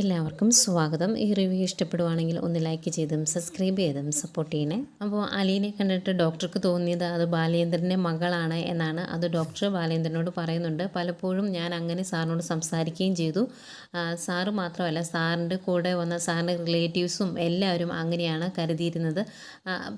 എല്ലാവർക്കും സ്വാഗതം. ഈ റിവ്യൂ ഇഷ്ടപ്പെടുവാണെങ്കിൽ ഒന്ന് ലൈക്ക് ചെയ്തും സബ്സ്ക്രൈബ് ചെയ്തും സപ്പോർട്ട് ചെയ്യണേ. അപ്പോൾ അലീനെ കണ്ടിട്ട് ഡോക്ടർക്ക് തോന്നിയത് അത് ബാലേന്ദ്രന്റെ മകളാണ് എന്നാണ്. അത് ഡോക്ടർ ബാലേന്ദ്രനോട് പറയുന്നുണ്ട്. പലപ്പോഴും ഞാൻ അങ്ങനെ സാറിനോട് സംസാരിക്കുകയും ചെയ്തു. സാറ് മാത്രമല്ല സാറിന്റെ കൂടെ വന്ന സാറിന്റെ റിലേറ്റീവ്സും എല്ലാവരും അങ്ങനെയാണ് കരുതിയിരുന്നത്.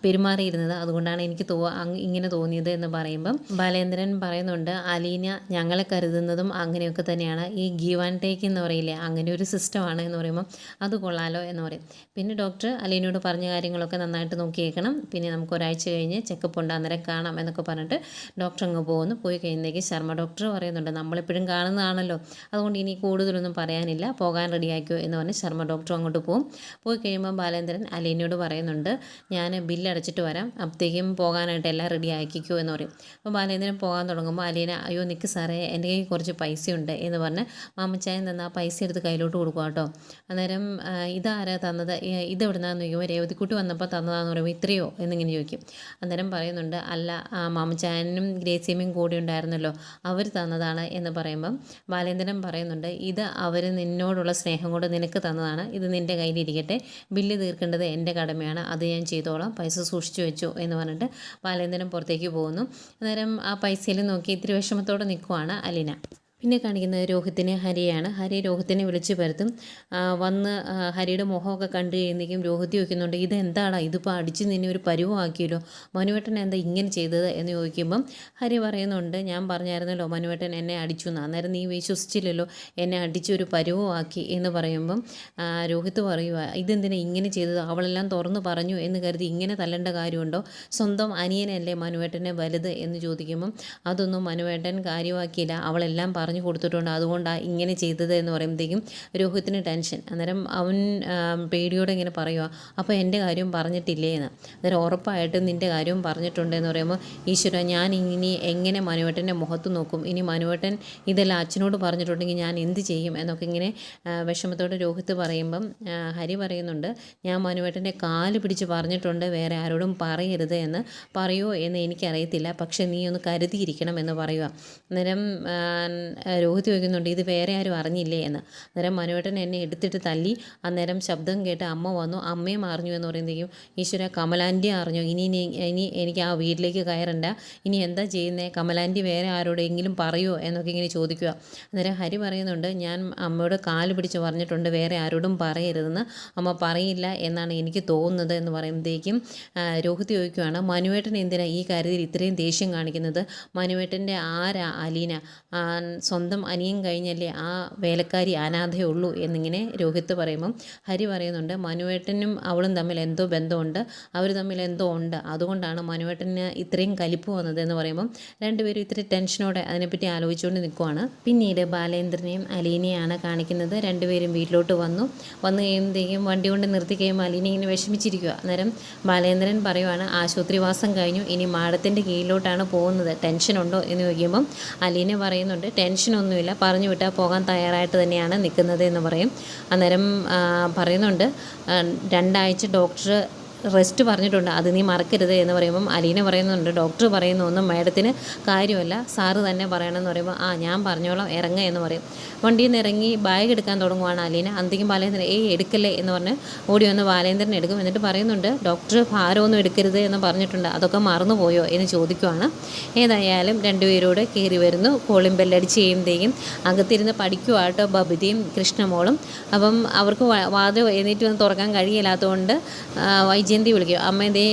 പെരുമാറിയിരുന്നത്. അതുകൊണ്ടാണ് എനിക്ക് തോ ഇങ്ങനെ തോന്നിയത് എന്ന് പറയുമ്പം ബാലേന്ദ്രൻ പറയുന്നുണ്ട് അലീന ഞങ്ങളെ കരുതുന്നതും അങ്ങനെയൊക്കെ തന്നെയാണ്. ഈ ഗീവ് ആൻഡ് ടേക്ക് എന്ന് പറയില്ലേ അങ്ങനെ ഒരു സിസ്റ്റമാണ് എന്ന് പറയുമ്പോൾ അത് കൊള്ളാലോ എന്ന് പറയും. പിന്നെ ഡോക്ടർ അലീനോട് പറഞ്ഞ കാര്യങ്ങളൊക്കെ നന്നായിട്ട് നോക്കിയേക്കണം. പിന്നെ നമുക്ക് ഒരാഴ്ച കഴിഞ്ഞ് ചെക്കപ്പ് ഉണ്ട് അന്നേരം കാണാം എന്നൊക്കെ പറഞ്ഞിട്ട് ഡോക്ടർ അങ്ങ് പോകുന്നു പോയി കഴിയുന്നേക്ക് ശർമ്മ ഡോക്ടർ പറയുന്നുണ്ട് നമ്മളെപ്പോഴും കാണുന്നതാണല്ലോ. അതുകൊണ്ട് ഇനി കൂടുതലൊന്നും പറയാനില്ല. പോകാൻ റെഡിയാക്കിയോ എന്ന് പറഞ്ഞ് ശർമ്മ ഡോക്ടർ അങ്ങോട്ട് പോകും പോയി കഴിയുമ്പോൾ ബാലേന്ദ്രൻ അലീനോട് പറയുന്നുണ്ട് ഞാൻ ബില്ല് അടച്ചിട്ട് വരാം. അപ്പോഴത്തേക്കും പോകാനായിട്ട് എല്ലാം റെഡി ആക്കിക്കോ എന്ന് പറയും. അപ്പോൾ ബാലേന്ദ്രൻ പോകാൻ തുടങ്ങുമ്പോൾ അലീന അയ്യോ നിൽക്ക് സാറേ എന്റെ കയ്യിൽ കുറച്ച് പൈസയുണ്ട് എന്ന് പറഞ്ഞ് മാമച്ചായൻ തന്ന ആ പൈസ എടുത്ത് കയ്യിലോട്ട് കൊടുക്കുക കേട്ടോ. അന്നേരം ഇതാരാ തന്നത്? ഇതെവിടുന്നാന്ന് ചോദിക്കുമ്പോൾ രേവതിക്കുട്ടി വന്നപ്പോൾ തന്നതാന്ന് പറയുമ്പോൾ ഇത്രയോ എന്നിങ്ങനെ ചോദിക്കും. അന്നേരം പറയുന്നുണ്ട് അല്ല ആ മാമച്ചായനും ഗ്രേസിയമ്മയും കൂടി ഉണ്ടായിരുന്നല്ലോ. അവർ തന്നതാണ് എന്ന് പറയുമ്പം ബാലേന്ദ്രൻ പറയുന്നുണ്ട് ഇത് അവർ നിന്നോടുള്ള സ്നേഹം കൊണ്ട് നിനക്ക് തന്നതാണ്. ഇത് നിന്റെ കയ്യിലിരിക്കട്ടെ. ബില്ല് തീർക്കേണ്ടത് എന്റെ കടമയാണ്. അത് ഞാൻ ചെയ്തോളാം. പൈസ സൂക്ഷിച്ചു വെച്ചു എന്ന് പറഞ്ഞിട്ട് ബാലേന്ദ്രൻ പുറത്തേക്ക് പോകുന്നു. അന്നേരം ആ പൈസയിൽ നോക്കി ഇത്തിരി വിഷമത്തോടെ നിൽക്കുവാണ് അലീന. പിന്നെ കാണിക്കുന്നത് രോഹിത്തിനെ ഹരിയാണ് ഹരി രോഹിത്തിനെ വിളിച്ച് വരുത്തും. വന്ന് ഹരിയുടെ മുഖമൊക്കെ കണ്ടു കഴിയുമ്പോഴേക്കും രോഹിത് ചോദിക്കുന്നുണ്ട് ഇതെന്താടാ? ഇതിപ്പോൾ അടിച്ച് നിന്നെ ഒരു പരുവമാക്കിയല്ലോ മനുവേട്ടൻ എന്താ ഇങ്ങനെ ചെയ്തത്? എന്ന് ചോദിക്കുമ്പം ഹരി പറയുന്നുണ്ട് ഞാൻ പറഞ്ഞായിരുന്നല്ലോ മനുവേട്ടൻ എന്നെ അടിച്ചു എന്ന്. അന്നേരം നീ വിശ്വസിച്ചില്ലല്ലോ എന്നെ അടിച്ച് ഒരു പരുവമാക്കി എന്ന് പറയുമ്പം രോഹിത് പറയുക ഇതെന്തിനാ ഇങ്ങനെ ചെയ്തത്? അവളെല്ലാം തുറന്നു പറഞ്ഞു എന്ന് കരുതി ഇങ്ങനെ തല്ലേണ്ട കാര്യമുണ്ടോ? സ്വന്തം അനിയനല്ലേ മനുവേട്ടനെ വലുത്? എന്ന് ചോദിക്കുമ്പം അതൊന്നും മനുവേട്ടൻ കാര്യമാക്കിയില്ല. അവളെല്ലാം പറഞ്ഞു കൊടുത്തിട്ടുണ്ട്. അതുകൊണ്ടാണ് ഇങ്ങനെ ചെയ്തത് എന്ന് പറയുമ്പോഴത്തേക്കും രോഹിത്തിന് ടെൻഷൻ. അന്നേരം അവൻ പേടിയോടെ ഇങ്ങനെ പറയുക അപ്പോൾ എന്റെ കാര്യം പറഞ്ഞിട്ടില്ലേ? എന്ന്. അന്നേരം ഉറപ്പായിട്ടും നിന്റെ കാര്യവും പറഞ്ഞിട്ടുണ്ട് എന്ന് പറയുമ്പോൾ ഈശ്വര ഞാൻ ഇനി എങ്ങനെ മനുവേട്ടന്റെ മുഖത്ത് നോക്കും? ഇനി മനുവേട്ടൻ ഇതെല്ലാം അച്ഛനോട് പറഞ്ഞിട്ടുണ്ടെങ്കിൽ ഞാൻ എന്ത് ചെയ്യും? എന്നൊക്കെ ഇങ്ങനെ വിഷമത്തോടെ രോഹിത്ത് പറയുമ്പം ഹരി പറയുന്നുണ്ട് ഞാൻ മനുവേട്ടന്റെ കാൽ പിടിച്ച് പറഞ്ഞിട്ടുണ്ട് വേറെ ആരോടും പറയരുത് എന്ന്. പറയുമോ എന്ന് എനിക്കറിയത്തില്ല. പക്ഷേ നീ ഒന്ന് കരുതിയിരിക്കണം എന്ന് പറയുക അന്നേരം രോഹിത് ചോദിക്കുന്നുണ്ട് ഇത് വേറെ ആരും അറിഞ്ഞില്ലേ? എന്ന്. അന്നേരം മനുവേട്ടൻ എന്നെ എടുത്തിട്ട് തല്ലി. അന്നേരം ശബ്ദം കേട്ട് അമ്മ വന്നു. അമ്മയും അറിഞ്ഞു എന്ന് പറയുമ്പോഴേക്കും ഈശ്വര കമലാന്റെ അറിഞ്ഞു? ഇനി ഇനി എനിക്ക് ആ വീട്ടിലേക്ക് കയറണ്ട. ഇനി എന്താ ചെയ്യുന്നത് കമലാന്റെ വേറെ ആരോടെങ്കിലും പറയുമോ എന്നൊക്കെ ഇങ്ങനെ ചോദിക്കുക. അന്നേരം ഹരി പറയുന്നുണ്ട് ഞാൻ അമ്മയോട് കാൽ പിടിച്ച് പറഞ്ഞിട്ടുണ്ട് വേറെ ആരോടും പറയരുതെന്ന്. അമ്മ പറയില്ല എന്നാണ് എനിക്ക് തോന്നുന്നത് എന്ന് പറയുമ്പോഴത്തേക്കും രോഹിത് ചോദിക്കുകയാണ് മനുവേട്ടൻ എന്തിനാണ് ഈ കാര്യത്തിൽ ഇത്രയും ദേഷ്യം കാണിക്കുന്നത്? മനുവേട്ടന്റെ ആരാ അലീന? സ്വന്തം അനിയൻ കഴിഞ്ഞല്ലേ ആ വേലക്കാരി അനാഥയുള്ളൂ എന്നിങ്ങനെ രോഹിത്ത് പറയുമ്പം ഹരി പറയുന്നുണ്ട് മനുവേട്ടനും അവളും തമ്മിൽ എന്തോ ബന്ധമുണ്ട് അവർ തമ്മിൽ എന്തോ ഉണ്ട്. അതുകൊണ്ടാണ് മനുവേട്ടന് ഇത്രയും കലിപ്പ് വന്നത് എന്ന് പറയുമ്പം രണ്ടുപേരും ഇത്തിരി ടെൻഷനോടെ അതിനെപ്പറ്റി ആലോചിച്ചുകൊണ്ട് നിൽക്കുവാണ്. പിന്നീട് ബാലേന്ദ്രനെയും അലീനയാണ് കാണിക്കുന്നത്. രണ്ടുപേരും വീട്ടിലോട്ട് വന്നു. വന്നു കഴിയുമ്പോഴത്തേക്കും വണ്ടി കൊണ്ട് നിർത്തി കഴിയുമ്പോൾ അലീന ഇങ്ങനെ വിഷമിച്ചിരിക്കുക അന്നേരം ബാലേന്ദ്രൻ പറയുവാണ് ആശുപത്രിവാസം കഴിഞ്ഞു. ഇനി മാഡത്തിന്റെ കീഴിലോട്ടാണ് പോകുന്നത്. ടെൻഷനുണ്ടോ? എന്ന് ചോദിക്കുമ്പം അലീന പറയുന്നുണ്ട് ടെൻഷനൊന്നുമില്ല. പറഞ്ഞു വിട്ടാൽ പോകാൻ തയ്യാറായിട്ട് തന്നെയാണ് നിൽക്കുന്നത് എന്ന് പറയും. അന്നേരം പറയുന്നുണ്ട് രണ്ടാഴ്ച ഡോക്ടർ റെസ്റ്റ് പറഞ്ഞിട്ടുണ്ട്. അത് നീ മറക്കരുത് എന്ന് പറയുമ്പം അലീന പറയുന്നുണ്ട്. ഡോക്ടർ പറയുന്ന ഒന്നും മാഡത്തിന് കാര്യമല്ല. സാറ് തന്നെ പറയണമെന്ന് പറയുമ്പോൾ ആ ഞാൻ പറഞ്ഞോളാം. ഇറങ്ങുക എന്ന് പറയും. വണ്ടിയിൽ നിന്ന് ഇറങ്ങി ബാഗ് എടുക്കാൻ തുടങ്ങുവാണ് അലീന. അന്തിക്കും ബാലേന്ദ്രൻ ഏയ് എടുക്കല്ലേ എന്ന് പറഞ്ഞ് ഓടി വന്ന് ബാലേന്ദ്രൻ എടുക്കും. എന്നിട്ട് പറയുന്നുണ്ട് ഡോക്ടർ ഭാരമൊന്നും എടുക്കരുത് എന്ന് പറഞ്ഞിട്ടുണ്ട്. അതൊക്കെ മറന്നുപോയോ എന്ന് ചോദിക്കുവാണ്. ഏതായാലും രണ്ടുപേരോട് കയറി വരുന്നു. കോളിംഗ് ബെല്ലടിച്ച് ചെയ്യുമ്പോഴേക്കും അകത്തിരുന്ന് പഠിക്കുവാട്ടോ ബബിതയും കൃഷ്ണമോളും. അപ്പം അവർക്ക് വാതിൽ എഴുന്നേറ്റ് വന്ന് തുറക്കാൻ കഴിയില്ലാത്തതുകൊണ്ട് വൈജയന്തി വിളിക്കും അമ്മ ഇതേ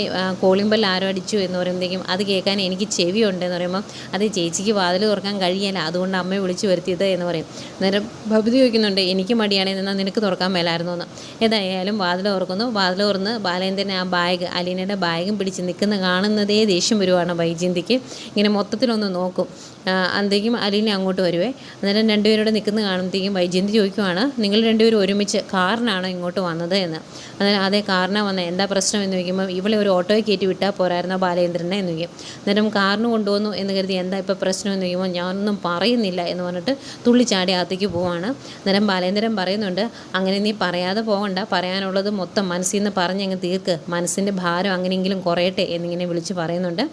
കോളിംഗ് ബെൽ ആരോ അടിച്ചു എന്ന് പറയുമ്പോഴത്തേക്കും അത് കേൾക്കാൻ എനിക്ക് ചെവിയുണ്ട് എന്ന് പറയുമ്പോൾ അത് ചേച്ചിക്ക് വാതിൽ തുറക്കാൻ കഴിയില്ല അതുകൊണ്ട് അമ്മയെ വിളിച്ചു വരുത്തിയത് എന്ന് പറയും. അന്നേരം ബബിത ചോദിക്കുന്നുണ്ട് എനിക്ക് മടിയാണെങ്കിൽ എന്നാൽ നിനക്ക് തുറക്കാൻ മേലായിരുന്നു? എന്ന്. ഏതായാലും വാതിൽ തുറക്കുന്നു. വാതിൽ തുറന്ന് ബാലേന്ദ്രൻ ആ ബാഗ് അലീനയുടെ ബാഗും പിടിച്ച് നിൽക്കുന്ന കാണുന്നതേ ദേഷ്യം വരുവാണ് വൈജയന്തിക്ക്. ഇങ്ങനെ മൊത്തത്തിലൊന്ന് നോക്കും. അന്തേക്കും അലീന അങ്ങോട്ട് വരുവേ. അന്നേരം രണ്ടുപേരോട് നിൽക്കുന്ന കാണുമ്പോഴത്തേക്കും വൈജയന്തി ചോദിക്കുവാണ് നിങ്ങൾ രണ്ടുപേരും ഒരുമിച്ച് കാറിനാണോ ഇങ്ങോട്ട് വന്നത്? എന്ന്. അന്നേരം അതേ കാറിനാണ് വന്നത് എന്താ എന്ന് ചോദിക്കുമ്പോൾ ഇവളെ ഒരു ഓട്ടോയിൽ കയറ്റി വിട്ടാൽ പോരായിരുന്നോ ബാലേന്ദ്രനെ എന്ന് ചോദിക്കും. അന്നേരം കാറിന് കൊണ്ടുവന്നു എന്ന് കരുതി എന്താ ഇപ്പോൾ പ്രശ്നം എന്ന് ചോദിക്കുമ്പോൾ ഞാനൊന്നും പറയുന്നില്ല എന്ന് പറഞ്ഞിട്ട് തുള്ളിച്ചാടി അകത്തേക്ക് പോവാണ്. അന്നേരം ബാലേന്ദ്രൻ പറയുന്നുണ്ട് അങ്ങനെ നീ പറയാതെ പോകണ്ട പറയാനുള്ളത് മൊത്തം മനസ്സിൽ നിന്ന് പറഞ്ഞങ്ങ് തീർക്ക്. മനസ്സിന്റെ ഭാരം അങ്ങനെയെങ്കിലും കുറയട്ടെ എന്നിങ്ങനെ വിളിച്ച് പറയുന്നുണ്ട്.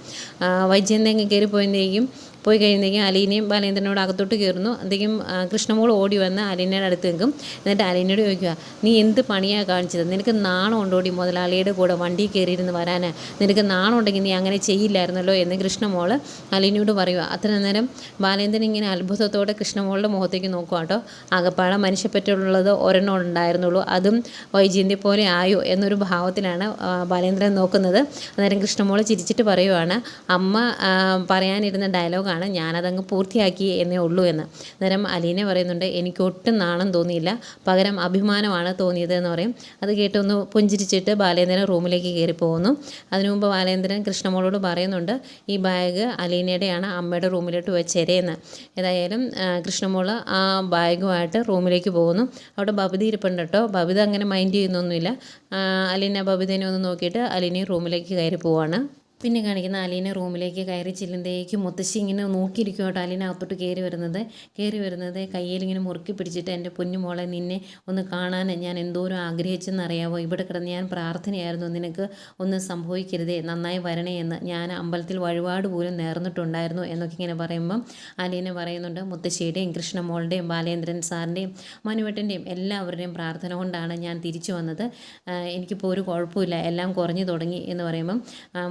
വൈദ്യന്തെങ്കിൽ അങ്ങ് കയറി പോയതിന്റെയും പോയി കഴിയുമ്പോഴേക്കും അലീനയും ബാലേന്ദ്രനോട് അകത്തോട്ട് കയറുന്നു. എന്തെങ്കിലും കൃഷ്ണമോൾ ഓടി വന്ന് അലീനയുടെ അടുത്ത് നിൽക്കും. എന്നിട്ട് അലീനയോട് ചോദിക്കുക നീ എന്ത് പണിയാണ് കാണിച്ചത്? നിനക്ക് നാണം ഉണ്ടോടി മുതലാളിയുടെ കൂടെ വണ്ടി കയറിയിരുന്ന് വരാൻ നിനക്ക് നാണം ഉണ്ടെങ്കിൽ നീ അങ്ങനെ ചെയ്യില്ലായിരുന്നല്ലോ? എന്ന് കൃഷ്ണമോൾ അലീനയോട് പറയുക. അത്ര നേരം ബാലേന്ദ്രൻ ഇങ്ങനെ അത്ഭുതത്തോടെ കൃഷ്ണമോളുടെ മുഖത്തേക്ക് നോക്കുക കേട്ടോ. ആകപ്പാടെ മനുഷ്യപ്പറ്റുള്ളത് ഒരെണ്ണം ഉണ്ടായിരുന്നുള്ളൂ അതും വൈജയന്തി പോലെ ആയോ എന്നൊരു ഭാവത്തിലാണ് ബാലേന്ദ്രൻ നോക്കുന്നത്. അന്നേരം കൃഷ്ണമോൾ ചിരിച്ചിട്ട് പറയുവാണ് അമ്മ പറയാനിരുന്ന പറയാനിരുന്ന ഡയലോഗാണ് ഞാനതങ്ങ് പൂർത്തിയാക്കി എന്നേ ഉള്ളൂ എന്ന്. അന്നേരം അലീനെ പറയുന്നുണ്ട് എനിക്ക് ഒട്ടും നാണം തോന്നിയില്ല. പകരം അഭിമാനമാണ് തോന്നിയത് എന്ന് പറയും. അത് കേട്ടൊന്ന് പുഞ്ചിരിച്ചിട്ട് ബാലേന്ദ്രൻ റൂമിലേക്ക് കയറി പോകുന്നു. അതിനു മുമ്പ് ബാലേന്ദ്രൻ കൃഷ്ണമോളോട് പറയുന്നുണ്ട് ഈ ബാഗ് അലീനയുടെയാണ് അമ്മയുടെ റൂമിലോട്ട് വെച്ചേരെയെന്ന് ഏതായാലും കൃഷ്ണമോൾ ആ ബാഗുമായിട്ട് റൂമിലേക്ക് പോകുന്നു. അവിടെ ബബിത ഇരിപ്പുണ്ട് കേട്ടോ. ബബിത അങ്ങനെ മൈൻഡ് ചെയ്യുന്നൊന്നുമില്ല. അലീന ബബിതനെ ഒന്ന് നോക്കിയിട്ട് അലീനയും റൂമിലേക്ക് കയറി പോവാണ്. പിന്നെ കാണിക്കുന്ന അലീന റൂമിലേക്ക് കയറി ചെല്ലുന്നതേക്ക് മുത്തശ്ശി ഇങ്ങനെ നോക്കിയിരിക്കും അലീന അകത്തോട്ട് കയറി വരുന്നത്. കയറി വരുന്നത് കയ്യിൽ ഇങ്ങനെ മുറുക്കി പിടിച്ചിട്ട് എന്റെ പൊന്നുമോളെ നിന്നെ ഒന്ന് കാണാൻ ഞാൻ എന്തോരം ആഗ്രഹിച്ചെന്നറിയാവോ? ഇവിടെ കിടന്ന് ഞാൻ പ്രാർത്ഥനയായിരുന്നു. നിനക്ക് ഒന്ന് സംഭവിക്കരുതേ. നന്നായി വരണേ എന്ന് ഞാൻ അമ്പലത്തിൽ വഴിപാട് പോലും നേർന്നിട്ടുണ്ടായിരുന്നു എന്നൊക്കെ ഇങ്ങനെ പറയുമ്പം അലീന പറയുന്നുണ്ട് മുത്തശ്ശിയുടെയും കൃഷ്ണമോളുടെയും ബാലേന്ദ്രൻ സാറിന്റെയും മനുവേട്ടന്റെയും എല്ലാവരുടെയും പ്രാർത്ഥന കൊണ്ടാണ് ഞാൻ തിരിച്ചു വന്നത്. എനിക്കിപ്പോൾ ഒരു കുഴപ്പമില്ല. എല്ലാം കുറഞ്ഞു തുടങ്ങി എന്ന് പറയുമ്പം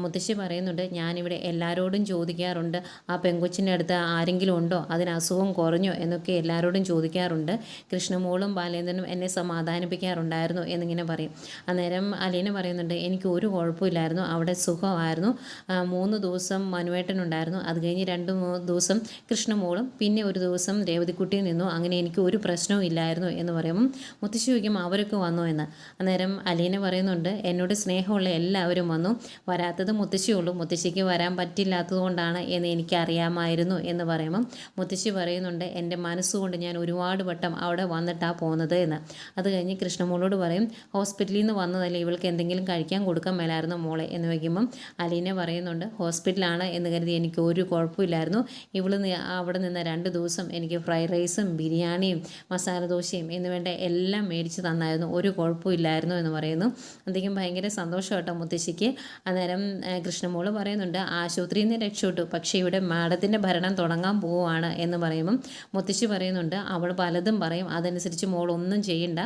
മുത്തശ്ശി പറയുന്നുണ്ട് ഞാനിവിടെ എല്ലാവരോടും ചോദിക്കാറുണ്ട് ആ പെങ്കൊച്ചിന്റെ അടുത്ത് ആരെങ്കിലും ഉണ്ടോ? അതിന് അസുഖം കുറഞ്ഞോ? എന്നൊക്കെ എല്ലാവരോടും ചോദിക്കാറുണ്ട്. കൃഷ്ണമോളും ബാലേന്ദ്രനും എന്നെ സമാധാനിപ്പിക്കാറുണ്ടായിരുന്നു എന്നിങ്ങനെ പറയും. അന്നേരം അലീന പറയുന്നുണ്ട് എനിക്ക് ഒരു കുഴപ്പമില്ലായിരുന്നു അവിടെ സുഖമായിരുന്നു. മൂന്ന് ദിവസം മനുവേട്ടനുണ്ടായിരുന്നു. അത് കഴിഞ്ഞ് രണ്ട് മൂന്ന് ദിവസം കൃഷ്ണമോളും പിന്നെ ഒരു ദിവസം രേവതിക്കുട്ടിയിൽ നിന്നു. അങ്ങനെ എനിക്ക് ഒരു പ്രശ്നവും ഇല്ലായിരുന്നു എന്ന് പറയുമ്പം മുത്തശ്ശി ചോദിക്കും അവരൊക്കെ വന്നു? എന്ന്. അന്നേരം അലീന പറയുന്നുണ്ട് എന്നോട് സ്നേഹമുള്ള എല്ലാവരും വന്നു. വരാത്തത് മുത്തശ്ശിയുള്ളൂ മുത്തശ്ശിക്ക് വരാൻ പറ്റില്ലാത്തതുകൊണ്ടാണ് എന്ന് എനിക്കറിയാമായിരുന്നു എന്ന് പറയുമ്പം മുത്തശ്ശി പറയുന്നുണ്ട് എന്റെ മനസ്സുകൊണ്ട് ഞാൻ ഒരുപാട് വട്ടം അവിടെ വന്നിട്ടാണ് പോകുന്നത് എന്ന്. അത് കഴിഞ്ഞ് കൃഷ്ണമോളോട് പറയും ഹോസ്പിറ്റലിൽ നിന്ന് വന്നതല്ലേ ഇവൾക്ക് എന്തെങ്കിലും കഴിക്കാൻ കൊടുക്കാൻ മേലായിരുന്നു മോളെ എന്ന് വയ്ക്കുമ്പം അലീനെ പറയുന്നുണ്ട് ഹോസ്പിറ്റലാണ് എന്ന് കരുതി എനിക്ക് ഒരു കുഴപ്പമില്ലായിരുന്നു. ഇവൾ അവിടെ നിന്ന് രണ്ട് ദിവസം എനിക്ക് ഫ്രൈഡ് റൈസും ബിരിയാണിയും മസാല ദോശയും എന്നുവേണ്ട എല്ലാം മേടിച്ച് തന്നായിരുന്നു. ഒരു കുഴപ്പമില്ലായിരുന്നു എന്ന് പറയുന്നു. അദ്ദേഹം ഭയങ്കര സന്തോഷം കേട്ടോ മുത്തശ്ശിക്ക്. അന്നേരം ആ, കൃഷ്ണമോൾ പറയുന്നുണ്ട് ആശുപത്രിയിൽ നിന്ന് രക്ഷപ്പെട്ടു. പക്ഷേ ഇവിടെ മാഡത്തിന്റെ ഭരണം തുടങ്ങാൻ പോവുകയാണ് എന്ന് പറയുമ്പം മുത്തശ്ശി പറയുന്നുണ്ട് അവൾ പലതും പറയും. അതനുസരിച്ച് മോൾ ഒന്നും ചെയ്യണ്ട.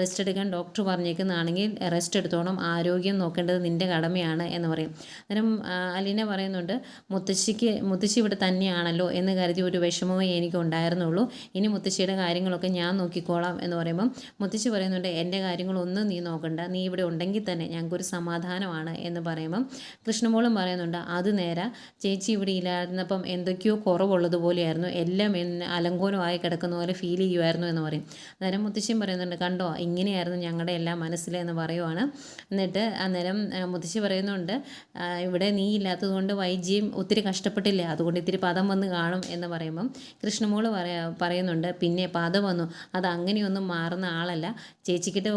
റെസ്റ്റ് എടുക്കാൻ ഡോക്ടർ പറഞ്ഞേക്കുന്നതാണെങ്കിൽ റെസ്റ്റ് എടുത്തോണം. ആരോഗ്യം നോക്കേണ്ടത് നിന്റെ കടമയാണ് എന്ന് പറയും. അന്നേരം അലീന പറയുന്നുണ്ട് മുത്തശ്ശിക്ക് മുത്തശ്ശി ഇവിടെ തന്നെയാണല്ലോ എന്ന് കരുതി ഒരു വിഷമമേ എനിക്ക് ഉണ്ടായിരുന്നുള്ളൂ. ഇനി മുത്തശ്ശിയുടെ കാര്യങ്ങളൊക്കെ ഞാൻ നോക്കിക്കോളാം എന്ന് പറയുമ്പം മുത്തശ്ശി പറയുന്നുണ്ട് എന്റെ കാര്യങ്ങളൊന്നും നീ നോക്കണ്ട. നീ ഇവിടെ ഉണ്ടെങ്കിൽ തന്നെ ഞങ്ങൾക്കൊരു സമാധാനമാണ് എന്ന് പറയുമ്പം കൃഷ്ണമോളും പറയുന്നുണ്ട് അത് നേരെ. ചേച്ചി ഇവിടെ ഇല്ലായിരുന്നപ്പം എന്തൊക്കെയോ കുറവുള്ളതുപോലെയായിരുന്നു എല്ലാം അലങ്കോലമായി കിടക്കുന്ന പോലെ ഫീൽ ചെയ്യുമായിരുന്നു എന്ന് പറയും. അന്നേരം മുത്തശ്ശിയും പറയുന്നുണ്ട് കണ്ടോ ഇങ്ങനെയായിരുന്നു ഞങ്ങളുടെ എല്ലാം മനസ്സിലെന്ന് പറയുവാണ്. എന്നിട്ട് അന്നേരം മുത്തശ്ശി പറയുന്നുണ്ട് ഇവിടെ നീ ഇല്ലാത്തതുകൊണ്ട് വൈജിയും ഒത്തിരി കഷ്ടപ്പെട്ടില്ലേ? അതുകൊണ്ട് ഇത്തിരി പദം വന്ന് കാണും എന്ന് പറയുമ്പം കൃഷ്ണമോൾ പറയാ പറയുന്നുണ്ട് പിന്നെ പദം വന്നു. അത് അങ്ങനെയൊന്നും മാറുന്ന ആളല്ല. ചേച്ചിക്കിട്ട്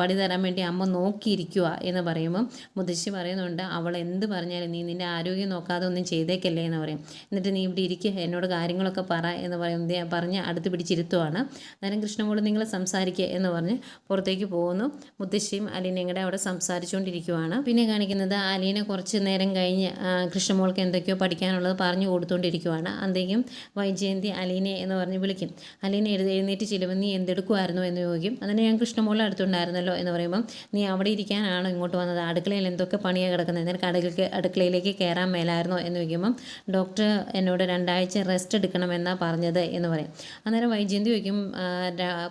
പണി തരാൻ വേണ്ടി അമ്മ നോക്കിയിരിക്കുക എന്ന് പറയുമ്പം മുത്തശ്ശി പറയുന്നുണ്ട് അവൾ എന്ത് പറഞ്ഞാലും നീ നിന്റെ ആരോഗ്യം നോക്കാതെ ഒന്നും ചെയ്തേക്കല്ലേ എന്ന് പറയും. എന്നിട്ട് നീ ഇവിടെ ഇരിക്കുക എന്നോട് കാര്യങ്ങളൊക്കെ പറ എന്ന് പറയും. പറഞ്ഞ് അടുത്ത് പിടിച്ചിരുത്തുവാണ്. അന്നേരം കൃഷ്ണമോൾ നിങ്ങൾ സംസാരിക്കുക എന്ന് പറഞ്ഞ് പുറത്തേക്ക് പോകുന്നു. മുത്തശ്ശിയും അലീനയും കൂടെ അവിടെ സംസാരിച്ചുകൊണ്ടിരിക്കുവാണ്. പിന്നെ കാണിക്കുന്നത് അലീന കുറച്ച് നേരം കഴിഞ്ഞ് കൃഷ്ണമോൾക്ക് എന്തൊക്കെയോ പഠിക്കാനുള്ളത് പറഞ്ഞു കൊടുത്തുകൊണ്ടിരിക്കുവാണ് അന്തേക്കും വൈജയന്തി അലീനെ എന്ന് പറഞ്ഞ് വിളിക്കും. അലീന എഴുന്നേറ്റ് ചെല്ലുമ്പോൾ നീ എന്തെടുക്കുമായിരുന്നു എന്ന് ചോദിക്കും. അതിന് ഞാൻ കൃഷ്ണമോളെ അടുത്തുണ്ടായിരുന്നല്ലോ എന്ന് പറയുമ്പം നീ അവിടെ ഇരിക്കാനാണോ ഇങ്ങോട്ട് വന്നത്? അടുക്കളയിൽ എന്തൊക്കെ പണിയാണ് കിടക്കുന്നത്? നിനക്ക് അടുക്കള അടുക്കളയിലേക്ക് കയറാൻ മേലായിരുന്നോ എന്ന് ചോദിക്കുമ്പം ഡോക്ടർ എന്നോട് രണ്ടാഴ്ച റെസ്റ്റ് എടുക്കണമെന്നാണ് പറഞ്ഞത് എന്ന് പറയും. അന്നേരം വൈജയന്തി ചോദിക്കും?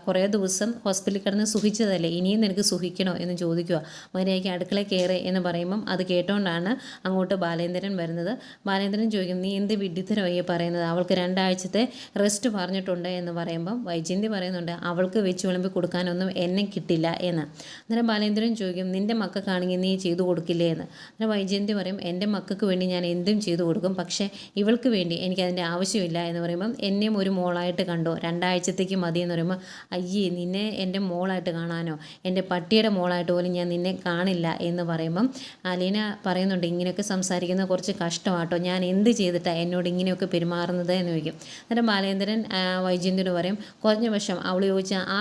കുറേ ദിവസം ഹോസ്പിറ്റലിൽ കിടന്ന് സുഖിച്ചതല്ലേ? ഇനിയും നിനക്ക് സുഖിക്കണോ? എന്ന് ചോദിക്കുക. മര്യാദയ്ക്ക് അടുക്കളയിൽ കയറി എന്ന് പറയുമ്പം അത് കേട്ടോണ്ടാണ് അങ്ങോട്ട് ബാലേന്ദ്രൻ വരുന്നത്. ബാലേന്ദ്രൻ ചോദിക്കും നീ എന്ത് വിഡിത്തരമായി പറയുന്നത്? അവൾക്ക് രണ്ടാഴ്ചത്തെ റെസ്റ്റ് പറഞ്ഞിട്ടുണ്ട് എന്ന് പറയുമ്പം വൈജയന്തി പറയുന്നുണ്ട്? അവൾക്ക് വെച്ച് വിളമ്പി കൊടുക്കാനൊന്നും എന്നെ കിട്ടില്ല എന്ന്. അന്നേരം ബാലേന്ദ്രൻ ചോദിക്കും നിന്റെ മക്കൾക്കാണെങ്കിൽ നീ ചെയ്തു കൊടുക്കില്ലേ എന്ന്. അന്നേരം വൈജയന്തി പറയും എന്റെ മക്കൾക്ക് വേണ്ടി ഞാൻ എന്തും ചെയ്തു കൊടുക്കും. പക്ഷേ ഇവൾക്ക് വേണ്ടി എനിക്കതിന്റെ ആവശ്യമില്ല എന്ന് പറയുമ്പം എന്നെയും ഒരു മോളായിട്ട് കണ്ടോ? രണ്ടാഴ്ചത്തേക്ക് മതി എന്ന് പറയുമ്പോൾ അയ്യേ നിന്നെ എന്റെ മോളായിട്ട് കാണാനോ? എന്റെ പട്ടിയുടെ മോളായിട്ട് പോലും ഞാൻ നിന്നെ കാണില്ല എന്ന് പറയുമ്പം അലീന പറയുന്നുണ്ട് ഇങ്ങനെയൊക്കെ സംസാരിക്കുന്നത് കുറച്ച് കഷ്ടമാട്ടോ. ഞാൻ എന്ത് ചെയ്തിട്ടാണ് എന്നോട് ഇങ്ങനെയൊക്കെ പെരുമാറുന്നത്? എന്ന് ചോദിക്കും. അന്നേരം ബാലേന്ദ്രൻ വൈജയന്തിനോട് പറയും കുറഞ്ഞ പക്ഷം അവൾ ചോദിച്ച ആ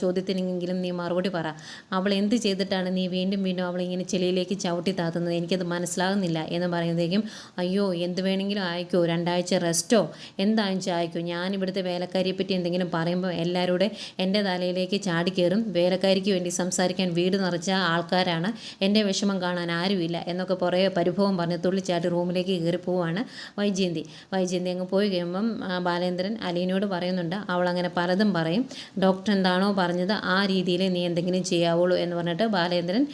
ചോദ്യത്തിനെങ്കിലും നീ മറുപടി പറ. അവൾ എന്ത് ചെയ്തിട്ടാണ് നീ വീണ്ടും വീണ്ടും അവളിങ്ങനെ ചെളിയിലേക്ക് ചവിട്ടി താത്തുന്നത്? എനിക്ക് എനിക്കത് മനസ്സിലാകുന്നില്ല എന്ന് പറയുന്നതേക്കും അയ്യോ എന്ത് വേണമെങ്കിലും അയക്കോ രണ്ടാഴ്ച റെസ്റ്റോ എന്താഴ്ച അയക്കോ. ഞാൻ ഇവിടുത്തെ വേലക്കാരിയെ പറ്റി എന്തെങ്കിലും പറയുമ്പോൾ എല്ലാവരുടെ എന്റെ തലയിലേക്ക് ചാടിക്കയറും വേലക്കാരിക്ക് വേണ്ടി സംസാരിക്കാൻ വീട് നിറച്ച ആൾക്കാരാണ്. എന്റെ വിഷമം കാണാൻ ആരുമില്ല. എന്നൊക്കെ കുറേ പരിഭവം പറഞ്ഞ് തുള്ളിച്ചാട്ടി റൂമിലേക്ക് കയറി പോവാണ് വൈജയന്തി. വൈജയന്തി അങ്ങ് പോയി കഴിയുമ്പം ബാലേന്ദ്രൻ അലീനോട് പറയുന്നുണ്ട് അവൾ അങ്ങനെ പലതും പറയും. ഡോക്ടർ എന്താണോ പറഞ്ഞത് ആ രീതിയിൽ നീ എന്തെങ്കിലും ചെയ്യാവുള്ളൂ എന്ന് പറഞ്ഞിട്ട് ബാലേന്ദ്രൻ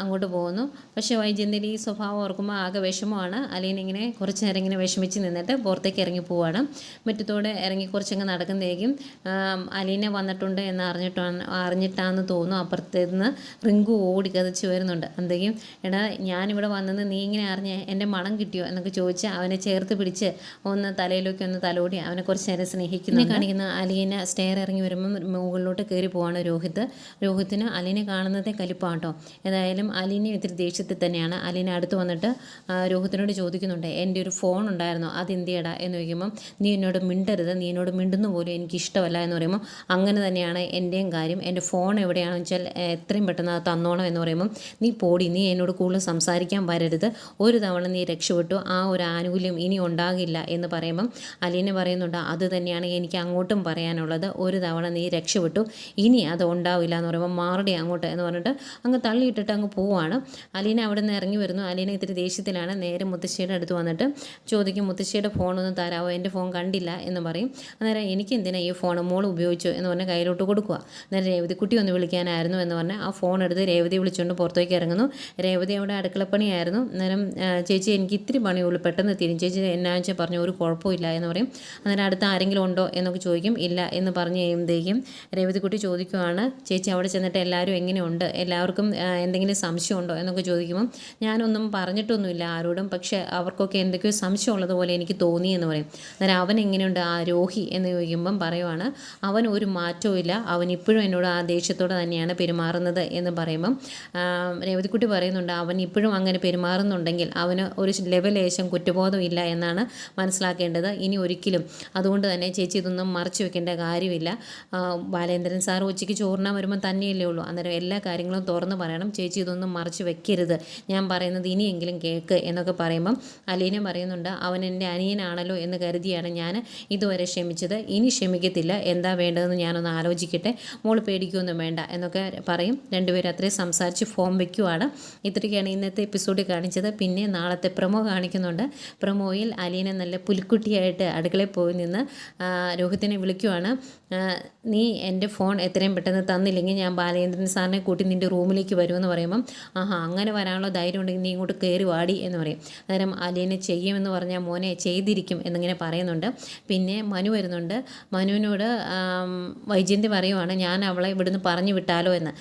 അങ്ങോട്ട് പോകുന്നു. പക്ഷേ വൈജയന്തിന്റെ ഈ സ്വഭാവം ഓർക്കുമ്പോൾ ആകെ വിഷമമാണ്. അലീന ഇങ്ങനെ കുറച്ച് നേരം ഇങ്ങനെ വിഷമിച്ച് നിന്നിട്ട് പുറത്തേക്ക് ഇറങ്ങി പോവാണ്. മുറ്റത്തോടെ ഇറങ്ങി കുറച്ചങ്ങ് നടക്കുന്നതേക്കും അലീനെ വന്നിട്ടുണ്ട് എന്ന് അറിഞ്ഞിട്ടാണ് അറിഞ്ഞിട്ടാന്ന് തോന്നുന്നു. അപ്പുറത്തുനിന്ന് റിങ്കു ഓടി കതച്ച് വരുന്നുണ്ട്. എന്തെങ്കിലും എടാ ഞാനിവിടെ വന്നത് നീ ഇങ്ങനെ അറിഞ്ഞ് എന്റെ മണം കിട്ടിയോ? എന്നൊക്കെ ചോദിച്ച് അവനെ ചേർത്ത് പിടിച്ച് ഒന്ന് തലയിലേക്ക് ഒന്ന് തലോടി അവനെ കുറച്ച് നേരം സ്നേഹിക്കുന്നു കാണിക്കുന്ന അലീന സ്റ്റെയർ ഇറങ്ങി വരുമ്പം മുകളിലോട്ട് കയറി പോവാണ് രോഹിത്. രോഹിത്തിന് അലീനെ കാണുന്നതേ കലിപ്പാട്ടോ. ഏതായാലും അലീനെ ഇത്തിരി ദേഷ്യത്തിൽ തന്നെയാണ്. അലീന അടുത്ത് വന്നിട്ട് രോഹിത്തിനോട് ചോദിക്കുന്നുണ്ട് എന്റെ ഒരു ഫോൺ ഉണ്ടായിരുന്നു? അത് എന്തിയടാ? എന്ന് ചോദിക്കുമ്പം നീ എന്നോട് മിണ്ടരുത്. നീ എന്നോട് മിണ്ടുന്ന പോലും എനിക്ക് ഇഷ്ടമല്ല എന്ന് പറയുമ്പോൾ അങ്ങനെ തന്നെയാണ് എന്റെയും കാര്യം. എന്റെ ഫോൺ എവിടെയാണെന്ന് വെച്ചാൽ എത്രയും പെട്ടെന്ന് അത് തന്നോണം എന്ന് പറയുമ്പം നീ പോടി. നീ എന്നോട് കൂടുതൽ സംസാരിക്കാൻ വരരുത്. ഒരു തവണ നീ രക്ഷപ്പെട്ടു. ആ ഒരു ആനുകൂല്യം ഇനി ഉണ്ടാകില്ല എന്ന് പറയുമ്പം അലീന പറയുന്നുണ്ട് അത് തന്നെയാണ് എനിക്ക് അങ്ങോട്ടും പറയാനുള്ളത്. ഒരു തവണ നീ രക്ഷപ്പെട്ടു. ഇനി അത് ഉണ്ടാവില്ല എന്ന് പറയുമ്പോൾ മാറടി അങ്ങോട്ട് എന്ന് പറഞ്ഞിട്ട് അങ്ങ് തള്ളിയിട്ടിട്ട് അങ്ങ് പോവാണ്. അലീന അവിടെ നിന്ന് ഇറങ്ങി വരുന്നു. അലീന ഇത്തിരി ദേഷ്യത്തിലാണ്. നേരെ മുത്തശ്ശിയുടെ അടുത്ത് വന്നിട്ട് ചോദിക്കും മുത്തശ്ശിയുടെ ഫോണൊന്ന് തരാമോ എന്റെ ഫോൺ കണ്ടില്ല എന്ന് പറയും. അന്നേരം എനിക്ക് എന്തിനാണ് ഈ ഫോൺ മോൾ ഉപയോഗിച്ചു? എന്ന് പറഞ്ഞാൽ കയ്യിലോട്ട് കൊടുക്കുക. അന്നേരം രേവതിക്കുട്ടി ഒന്ന് വിളിക്കാനായിരുന്നു എന്ന് പറഞ്ഞാൽ ആ ഫോൺ എടുത്ത് രേവതി വിളിച്ചുകൊണ്ട് പുറത്തേക്ക് ഇറങ്ങുന്നു. രേവതി അവിടെ അടുക്കളപ്പണിയായിരുന്നു അന്നേരം ചേച്ചി എനിക്ക് ഇത്തിരി പണിയുള്ളൂ പെട്ടെന്ന് തിരിഞ്ഞു ചേച്ചി എന്നാ വെച്ചാൽ പറഞ്ഞു ഒരു കുഴപ്പമില്ല എന്ന് പറയും. അന്നേരം അടുത്ത് ആരെങ്കിലും ഉണ്ടോ? എന്നൊക്കെ ചോദിക്കും. ഇല്ല എന്ന് പറഞ്ഞു കഴിയുമ്പോഴത്തേക്കും രേവതിക്കുട്ടി ചോദിക്കുവാണ് ചേച്ചി അവിടെ ചെന്നിട്ട് എല്ലാവരും എങ്ങനെയുണ്ട്? എല്ലാവർക്കും എന്തെങ്കിലും സംശയമുണ്ടോ? എന്നൊക്കെ ചോദിക്കുമ്പോൾ ഞാനൊന്നും പറഞ്ഞിട്ടൊന്നുമില്ല ആരോടും. പക്ഷെ അവർക്കൊക്കെ എന്തൊക്കെയോ സംശയമുള്ളത് ഉള്ളതുപോലെ എനിക്ക് തോന്നി എന്ന് പറയും. അന്നേരം അവൻ എങ്ങനെയുണ്ട്? ആ രോഹി എന്ന് ചോദിക്കുമ്പം പറയുവാണ് അവൻ ഒരു മാറ്റവും ഇല്ല. അവൻ ഇപ്പോഴും എന്നോട് ആ ദേഷ്യത്തോടെ തന്നെയാണ് പെരുമാറുന്നത് എന്ന് പറയുമ്പം രേവതിക്കുട്ടി പറയുന്നുണ്ട് അവൻ ഇപ്പോഴും അങ്ങനെ പെരുമാറുന്നുണ്ടെങ്കിൽ അവന് ഒരു ലെവലേശം കുറ്റബോധം ഇല്ല എന്നാണ് മനസ്സിലാക്കേണ്ടത്. ഇനി ഒരിക്കലും. അതുകൊണ്ട് തന്നെ ചേച്ചി ഇതൊന്നും മറച്ചു വെക്കേണ്ട കാര്യമില്ല. ബാലേന്ദ്രൻ സാർ ഉച്ചയ്ക്ക് ചോറിനാൻ വരുമ്പോൾ തന്നെയല്ലേ ഉള്ളൂ. അന്നേരം എല്ലാ കാര്യങ്ങളും തുറന്ന് പറയണം. ചേച്ചി ഇതൊന്നും മറച്ചു വെക്കരുത്. ഞാൻ പറയുന്നത് ഇനിയെങ്കിലും കേൾക്ക് എന്നൊക്കെ പറയുമ്പം അലീന പറയുന്നുണ്ട് അവൻ എന്റെ അനിയനാണല്ലോ എന്ന് കരുതിയാണ് ഞാൻ ഇതുവരെ ക്ഷമിച്ചത്. ഇനി ക്ഷമിക്കത്തില്ല. എന്താ വേണ്ടതെന്ന് ഞാനൊന്ന് ആലോചിക്കട്ടെ. മോൾ പേടിക്കുകയൊന്നും വേണ്ട എന്നൊക്കെ പറയും. രണ്ടുപേരും അത്രയും സംസാരിച്ച് ഫോം വയ്ക്കുവാണ് ഇത്രയൊക്കെയാണ് ഇന്നത്തെ എപ്പിസോഡ് കാണിച്ചത്. പിന്നെ നാളത്തെ പ്രമോ കാണിക്കുന്നുണ്ട്. പ്രമോയിൽ അലീന നല്ല പുലിക്കുട്ടിയായിട്ട് അടുക്കളയിൽ പോയി നിന്ന് രോഹിത്തിനെ വിളിക്കുവാണ്. നീ എന്റെ ഫോൺ എത്രയും പെട്ടെന്ന് തന്നില്ലെങ്കിൽ ഞാൻ ബാലചന്ദ്രൻ സാറിനെ കൂട്ടി നിന്റെ റൂമിലേക്ക് വരുമെന്ന് പറയുമ്പം ആഹാ അങ്ങനെ വരാനുള്ള ധൈര്യം ഉണ്ടെങ്കിൽ നീ ഇങ്ങോട്ട് കയറി വാടി എന്ന് പറയും. അന്നേരം അലീനെ ചെയ്യുമെന്ന് പറഞ്ഞാൽ മോനെ ചെയ്തിരിക്കും എന്നിങ്ങനെ പറയുന്നുണ്ട്. പിന്നെ മനു വരുന്നുണ്ട്. മനുവിനോട് വൈജയന്തി പറയുവാണ് ഞാൻ അവളെ ഇവിടുന്ന് പറഞ്ഞു വിട്ടാലോ എന്ന്.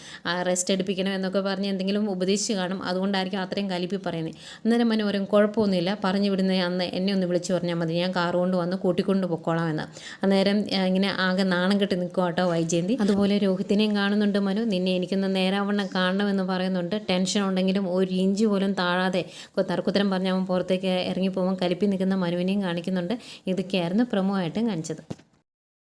റെസ്റ്റ് എടുപ്പിക്കണം എന്നൊക്കെ പറഞ്ഞ് എന്തെങ്കിലും ഉപദേശിച്ച് കാണും. അതുകൊണ്ടായിരിക്കും അത്രയും കലിപ്പി പറയുന്നത് അന്നേരം മനു പറയും കുഴപ്പമൊന്നുമില്ല. പറഞ്ഞു വിടുന്ന അന്ന് എന്നെ ഒന്ന് വിളിച്ച് പറഞ്ഞാൽ മതി. ഞാൻ കാർ കൊണ്ട് വന്ന് കൂട്ടിക്കൊണ്ട് പൊക്കോളാം എന്ന്. അന്നേരം ഇങ്ങനെ ആകെ നാണം കെട്ടി നിൽക്കും കേട്ടോ വൈജയന്തി. അതുപോലെ രോഹിത്തിനെയും കാണുന്നുണ്ട് മനു. നിന്നെ എനിക്കൊന്ന് നേരാവണ്ണം കാണണമെന്ന് പറയുന്നുണ്ട്. ടെൻഷൻ ഉണ്ടെങ്കിലും ഒരു ഇഞ്ച് പോലും താഴാതെ തർക്കുത്തരം പറഞ്ഞ് അവൻ പുറത്തേക്ക് ഇറങ്ങി പോകുമ്പോൾ കലിപ്പി നിൽക്കുന്ന മനുവിനെയും കാണിക്കുന്നുണ്ട്. ഇതൊക്കെയായിരുന്നു പ്രമോ ആയിട്ടും കാണിച്ചത്.